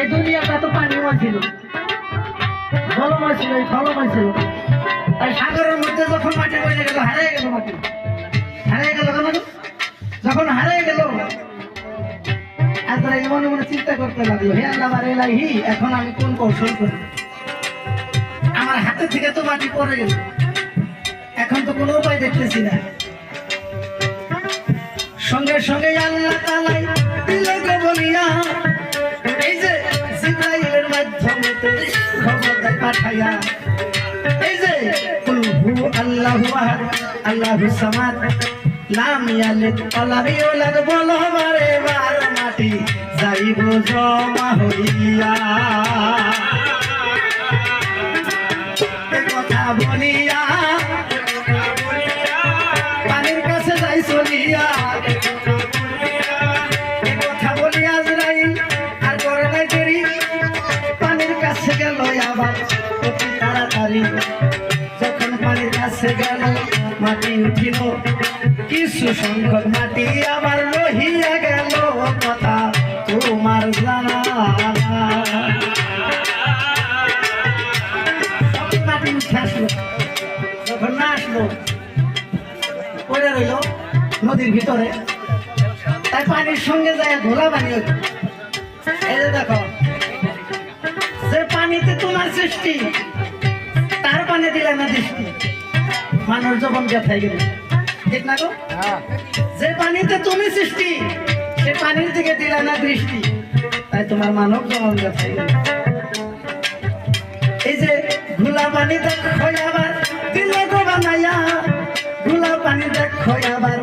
এই দুনিয়াটা তো পানিময় ছিল জলময় ছিল এই ফলময় ছিল সাগরের মধ্যে যখন মাটি পড়ে গেল, হারিয়ে গেল মাটি। হারিয়ে গেল যখন হারিয়ে গেল মনে চিন্তা করতে লাগল, হে আল্লাহ এলাহি এখন আমি কোন কৌশল করি? আমার হাতে থেকে তো মাটি পড়ে গেল। এখন তো কোনো উপায় দেখতেছি না। সঙ্গে সঙ্গে আল্লাহ তালাই দিল খবর পাঠাইয়া। এই যে, কুল আল্লাহু আহাদ, আল্লাহু সামাদ। লাম ইয়ালিদ ওয়ালাম ইউলাদ বলো মারে বার মাটি, যাইব জমা হইয়া। কথা বলিয়া, পানির কাছে যাই চলিয়া। তাড়াতাড়ি যখন পানির কাছে গেল, মাটি উঠিল। কিছু সংখ্যক মাটি আবার রহিয়া গেল কথা তোমার জানা। না আসলো, পড়ে রইল নদীর ভিতরে। তাই পানির সঙ্গে যায় ঘোলা বানিয়ে দেখো, যে পানিতে তোমার সৃষ্টি মানে দিলাম না দৃষ্টি মানুষ যখন গেথাই গেল। ঠিক না গো? হ্যাঁ। যে পানিতে তুমি সৃষ্টি সে পানির দিকে দিলা না দৃষ্টি। তাই তোমার মানব যখন গেথাই গেল। এই যে ধুলা পানি দেখ আবার দিল গো বানাইয়া। ধুলা পানি দেখো আবার।